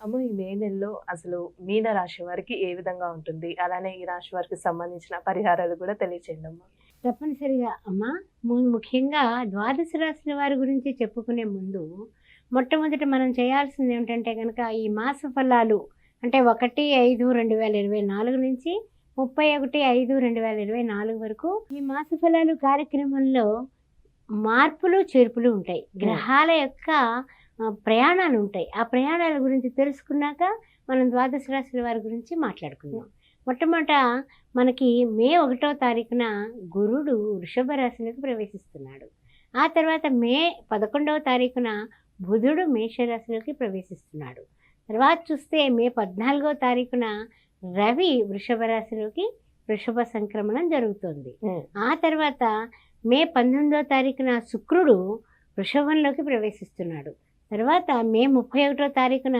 అమ్మ! ఈ మే నెలలో అసలు మీన రాశి వారికి ఏ విధంగా ఉంటుంది? అలానే ఈ రాశి వారికి సంబంధించిన పరిహారాలు కూడా తెలియచేయండి అమ్మా. తప్పనిసరిగా అమ్మా ముఖ్యంగా ద్వాదశ రాశుల వారి గురించి చెప్పుకునే ముందు మొట్టమొదట మనం చేయాల్సింది ఏమిటంటే కనుక ఈ మాస ఫలాలు అంటే ఒకటి ఐదు రెండు వేల ఇరవై నాలుగు నుంచి ముప్పై ఒకటి ఐదు రెండు వేల ఇరవై నాలుగు వరకు ఈ మాస ఫలాలు కార్యక్రమంలో మార్పులు చేర్పులు ఉంటాయి. గ్రహాల యొక్క ప్రయాణాలు ఉంటాయి ఆ ప్రయాణాల గురించి తెలుసుకున్నాక మనం ద్వాదశ రాశుల వారి గురించి మాట్లాడుకుందాం. మొట్టమొదట మనకి మే ఒకటో తారీఖున గురుడు వృషభ రాశిలోకి ప్రవేశిస్తున్నాడు. ఆ తర్వాత మే పదకొండవ తారీఖున బుధుడు మేషరాశిలోకి ప్రవేశిస్తున్నాడు. తర్వాత చూస్తే మే పద్నాలుగో తారీఖున రవి వృషభ రాశిలోకి వృషభ సంక్రమణం జరుగుతుంది. ఆ తర్వాత మే పంతొమ్మిదో తారీఖున శుక్రుడు వృషభంలోకి ప్రవేశిస్తున్నాడు. తర్వాత మే ముప్పై ఒకటో తారీఖున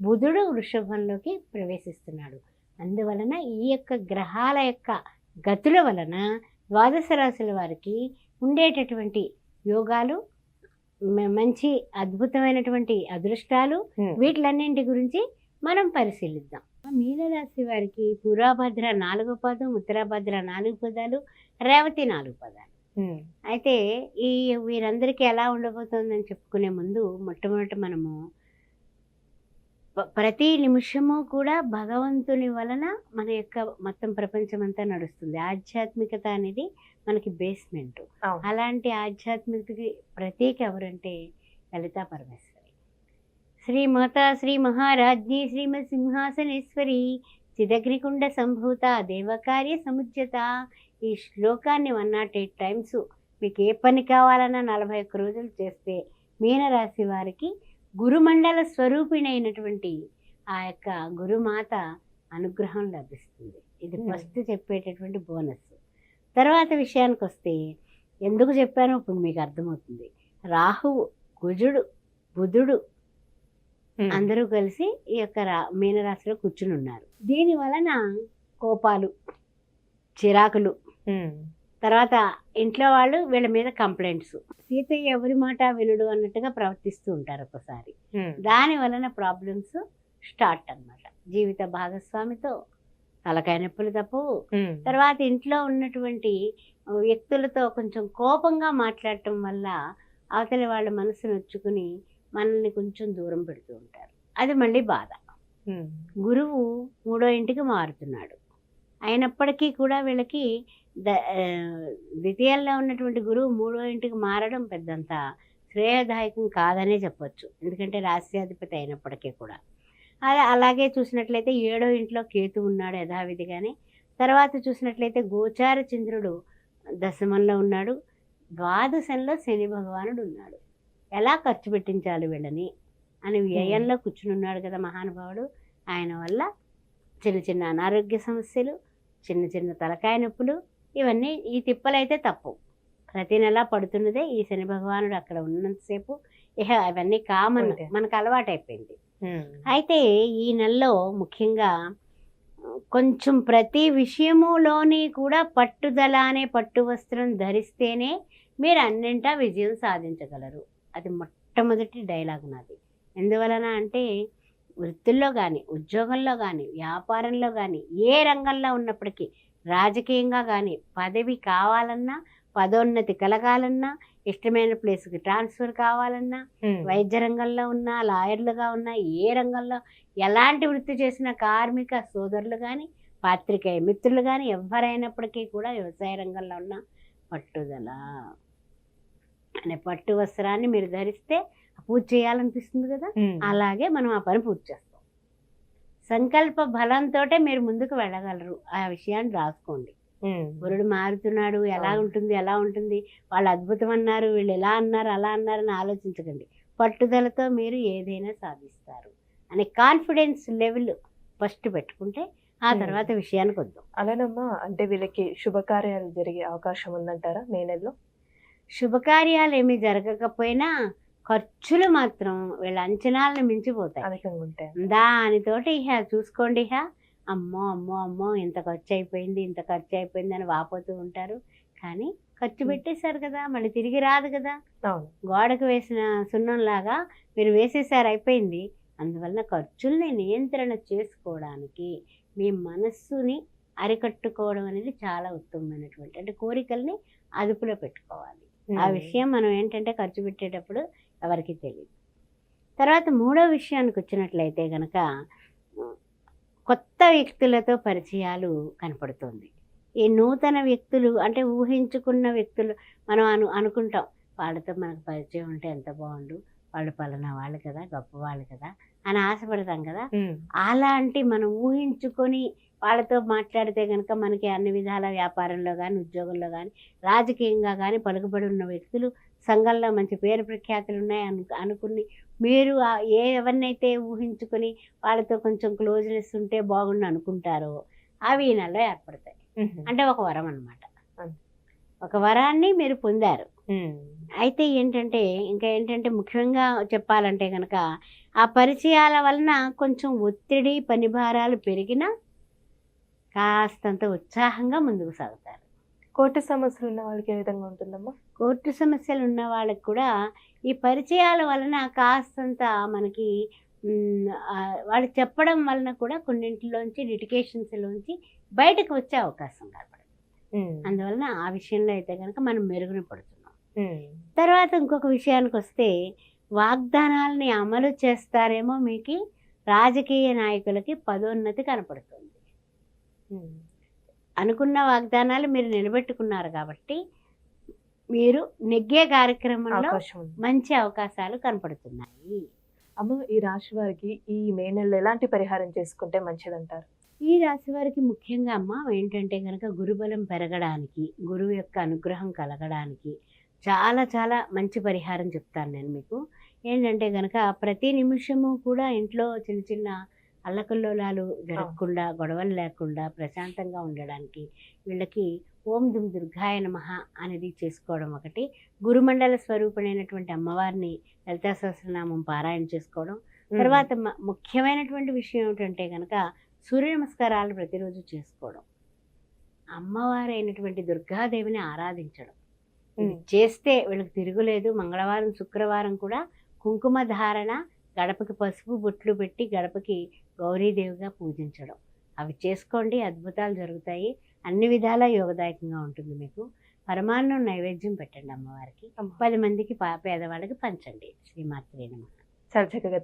బుధుడు వృషభంలోకి ప్రవేశిస్తున్నాడు అందువలన ఈ యొక్క గ్రహాల యొక్క గతుల వలన ద్వాదశ రాశుల వారికి ఉండేటటువంటి యోగాలు మంచి అద్భుతమైనటువంటి అదృష్టాలు. వీటిలన్నింటి గురించి మనం పరిశీలిద్దాం మీనరాశి వారికి పూర్వభద్ర నాలుగో పదం ఉత్తరాభద్ర నాలుగు పదాలు రేవతి నాలుగు పదాలు. అయితే ఈ వీరందరికీ ఎలా ఉండబోతోందని చెప్పుకునే ముందు మొట్టమొదట మనము ప్రతి నిమిషము కూడా భగవంతుని వలన మన యొక్క మొత్తం ప్రపంచం అంతా నడుస్తుంది. ఆధ్యాత్మికత అనేది మనకి బేస్మెంట్. అలాంటి ఆధ్యాత్మికతకి ప్రతీక ఎవరంటే లలితా పరమేశ్వరి. శ్రీ మాతా శ్రీ మహారాజ్ఞి శ్రీమత్ సింహాసనేశ్వరి చిదగ్నికుండ సంభూత దేవకార్య సముజ్యత ఈ శ్లోకాన్ని వన్ నాట్ ఎయిట్ టైమ్స్ మీకు ఏ పని కావాలన్నా నలభై ఒక్క రోజులు చేస్తే మీనరాశి వారికి గురుమండల స్వరూపిణైనటువంటి ఆ యొక్క గురుమాత అనుగ్రహం లభిస్తుంది ఇది Hmm. ఫస్ట్ చెప్పేటటువంటి బోనస్ తర్వాత విషయానికి వస్తే ఎందుకు చెప్పానో ఇప్పుడు మీకు అర్థమవుతుంది రాహువు కుజుడు బుధుడు ఉమ్. అందరూ కలిసి ఈ యొక్క రా మీనరాశిలో కూర్చుని ఉన్నారు దీని వలన కోపాలు చిరాకులు. తర్వాత ఇంట్లో వాళ్ళు వీళ్ళ మీద కంప్లైంట్స్. సీతయ్య ఎవరి మాట వినుడు అన్నట్టుగా ప్రవర్తిస్తూ ఉంటారు ఒకసారి. దాని వలన ప్రాబ్లమ్స్ స్టార్ట్ అన్నమాట. జీవిత భాగస్వామితో తలకాయ నొప్పులు తప్పవు ఉమ్. తర్వాత ఇంట్లో ఉన్నటువంటి వ్యక్తులతో కొంచెం కోపంగా మాట్లాడటం వల్ల అవతలి వాళ్ళ మనసు నొచ్చుకుని మనల్ని కొంచెం దూరం పెడుతూ ఉంటారు. అది మళ్ళీ బాధ. గురువు మూడో ఇంటికి మారుతున్నాడు. అయినప్పటికీ కూడా వీళ్ళకి ద ద్వితీయంలో ఉన్నటువంటి గురువు మూడో ఇంటికి మారడం పెద్దంత శ్రేయదాయకం కాదనే చెప్పొచ్చు. ఎందుకంటే రాష్ట్రాధిపతి అయినప్పటికీ కూడా. అలా అలాగే చూసినట్లయితే ఏడో ఇంట్లో కేతు ఉన్నాడు యథావిధిగానే. తర్వాత చూసినట్లయితే గోచార చంద్రుడు దశమంలో ఉన్నాడు. ద్వాదశంలో శని భగవానుడు ఉన్నాడు. ఎలా ఖర్చు పెట్టించాలి వీళ్ళని? అని వ్యయంలో కూర్చుని ఉన్నాడు కదా మహానుభావుడు. ఆయన వల్ల చిన్న చిన్న అనారోగ్య సమస్యలు చిన్న చిన్న తలకాయ నొప్పులు ఇవన్నీ ఈ తిప్పలైతే తప్పు. ప్రతి నెల పడుతున్నదే ఈ శని భగవానుడు అక్కడ ఉన్నంతసేపు. ఇహ అవన్నీ కామన్. మనకు అలవాటైపోయింది. అయితే ఈ నెలలో ముఖ్యంగా కొంచెం ప్రతి విషయములోని కూడా పట్టుదల అనే పట్టు వస్త్రం ధరిస్తేనే మీరు అన్నింటా విజయం సాధించగలరు. అది మొట్టమొదటి డైలాగ్ నాది. ఎందువలన అంటే వృత్తుల్లో కానీ ఉద్యోగంలో కానీ వ్యాపారంలో కానీ ఏ రంగంలో ఉన్నప్పటికీ రాజకీయంగా కానీ పదవి కావాలన్నా పదోన్నతి కలగాలన్నా ఇష్టమైన ప్లేస్కి ట్రాన్స్ఫర్ కావాలన్నా. వైద్య రంగంలో ఉన్నా లాయర్లుగా ఉన్నా ఏ రంగంలో ఎలాంటి వృత్తి చేసిన కార్మిక సోదరులు కానీ పాత్రికేయ మిత్రులు కానీ ఎవరైనప్పటికీ కూడా వ్యవసాయ రంగంలో ఉన్న పట్టుదల అనే పట్టు వస్త్రాన్ని మీరు ధరిస్తే పూజ చేయాలనిపిస్తుంది కదా. అలాగే మనం ఆ పని పూర్తి చేస్తాం సంకల్ప బలంతో మీరు ముందుకు వెళ్ళగలరు ఆ విషయాన్ని రాసుకోండి. గురుడు మారుతున్నాడు ఎలా. ఉంటుంది ఎలా ఉంటుంది వాళ్ళు అద్భుతం అన్నారు వీళ్ళు ఎలా అన్నారు అలా అన్నారని ఆలోచించకండి పట్టుదలతో మీరు ఏదైనా సాధిస్తారు అనే కాన్ఫిడెన్స్ లెవెల్ ఫస్ట్ పెట్టుకుంటే ఆ. తర్వాత విషయానికి వద్దాం అలానమ్మా అంటే వీళ్ళకి శుభకార్యాలు జరిగే అవకాశం ఉందంటారా మే నెలలో శుభకార్యాలు ఏమీ జరగకపోయినా ఖర్చులు మాత్రం వీళ్ళ అంచనాలను మించిపోతాయి. దానితోటి ఇహ చూసుకోండి ఇహ. అమ్మో అమ్మో అమ్మో ఇంత ఖర్చు అయిపోయింది ఇంత ఖర్చు అయిపోయింది అని వాపోతూ ఉంటారు. కానీ ఖర్చు. పెట్టేశారు కదా మళ్ళీ తిరిగి రాదు కదా. గోడకు వేసిన సున్నంలాగా మీరు వేసేసారు అయిపోయింది. అందువలన ఖర్చుల్ని నియంత్రణ చేసుకోవడానికి మీ మనస్సుని అరికట్టుకోవడం అనేది చాలా ఉత్తమమైనటువంటి అంటే కోరికల్ని అదుపులో పెట్టుకోవాలి. ఆ. విషయం మనం ఏంటంటే ఖర్చు పెట్టేటప్పుడు ఎవరికి తెలియదు తర్వాత మూడో విషయానికి వచ్చినట్లయితే కనుక కొత్త వ్యక్తులతో పరిచయాలు కనపడుతుంది ఈ నూతన వ్యక్తులు అంటే ఊహించుకున్న వ్యక్తులు మనం అను అనుకుంటాం వాళ్ళతో మనకు పరిచయం ఉంటే ఎంత బాగుండు వాళ్ళు పలానా వాళ్ళు కదా గొప్ప వాళ్ళు కదా అని ఆశపడతాం కదా. అలాంటి మనం ఊహించుకొని వాళ్ళతో మాట్లాడితే కనుక మనకి అన్ని విధాల వ్యాపారంలో కానీ ఉద్యోగంలో కానీ రాజకీయంగా కానీ పలుకుబడి ఉన్న వ్యక్తులు సంఘంలో మంచి పేరు ప్రఖ్యాతులు ఉన్నాయి అను అనుకుని మీరు ఆ ఏ ఎవరినైతే ఊహించుకొని వాళ్ళతో కొంచెం క్లోజ్నెస్ ఉంటే బాగుండు అనుకుంటారో అవి ఈ నెలలో ఏర్పడతాయి. అంటే ఒక వరం అన్నమాట అంతే. ఒక వరాన్ని మీరు పొందారు. అయితే ఏంటంటే ఇంకా ఏంటంటే ముఖ్యంగా చెప్పాలంటే కనుక ఆ పరిచయాల వలన కొంచెం ఒత్తిడి పని భారాలు పెరిగినా కాస్తంత ఉత్సాహంగా ముందుకు సాగుతారు కోర్టు సమస్యలు ఉన్న వాళ్ళకి ఏ విధంగా ఉంటుందమ్మా కోర్టు సమస్యలు ఉన్న వాళ్ళకి కూడా ఈ పరిచయాల వలన కాస్తంత మనకి వాళ్ళు చెప్పడం వలన కూడా కొన్నింటిలోంచి లిటికేషన్స్లోంచి బయటకు వచ్చే అవకాశం కనపడుతుంది ఉమ్. అందువలన ఆ విషయంలో అయితే కనుక మనం మెరుగున పడుతున్నాం. తర్వాత ఇంకొక విషయానికి వస్తే వాగ్దానాలని అమలు చేస్తారేమో మీకు రాజకీయ నాయకులకి పదోన్నతి కనపడుతుంది. అనుకున్న వాగ్దానాలు మీరు నిలబెట్టుకున్నారు కాబట్టి మీరు నెగ్గే కార్యక్రమంలో మంచి అవకాశాలు కనపడుతున్నాయి. అమ్మ ఈ రాశి వారికి ఈ మే నెలలో ఎలాంటి పరిహారం చేసుకుంటే మంచిదంటారు? ఈ రాశి వారికి ముఖ్యంగా అమ్మ ఏంటంటే కనుక గురుబలం పెరగడానికి గురువు యొక్క అనుగ్రహం కలగడానికి చాలా చాలా మంచి పరిహారం చెప్తాను నేను మీకు. ఏంటంటే కనుక ప్రతి నిమిషము కూడా ఇంట్లో చిన్న చిన్న అల్లకల్లోలాలు జరగకుండా గొడవలు లేకుండా ప్రశాంతంగా ఉండడానికి వీళ్ళకి ఓం దుమ్ దుర్గాయ నమః అనేది చేసుకోవడం ఒకటి. గురుమండల స్వరూపుడైనటువంటి అమ్మవారిని లలితా సహస్రనామం పారాయణ చేసుకోవడం. తర్వాత ముఖ్యమైనటువంటి విషయం ఏమిటంటే కనుక సూర్య నమస్కారాలు ప్రతిరోజు చేసుకోవడం. అమ్మవారు అయినటువంటి దుర్గాదేవిని ఆరాధించడం. చేస్తే వీళ్ళకి తిరుగులేదు. మంగళవారం శుక్రవారం కూడా కుంకుమ ధారణ గడపకి పసుపు బొట్లు పెట్టి గడపకి గౌరీదేవిగా పూజించడం. అవి చేసుకోండి అద్భుతాలు జరుగుతాయి. అన్ని విధాలా యోగదాయకంగా ఉంటుంది మీకు. పరమాన్నం నైవేద్యం పెట్టండి అమ్మవారికి. అమ్మ. పది మందికి పా పేదవాళ్ళకి పంచండి. శ్రీమాత్రే నమ. చాలా చక్కగా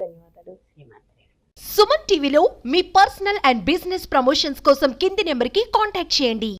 ధన్యవాదాలు. శ్రీమాత్రే. సుమన్ టీవీలో మీ పర్సనల్ అండ్ బిజినెస్ ప్రమోషన్స్ కోసం కింది నెంబర్కి కాంటాక్ట్ చేయండి.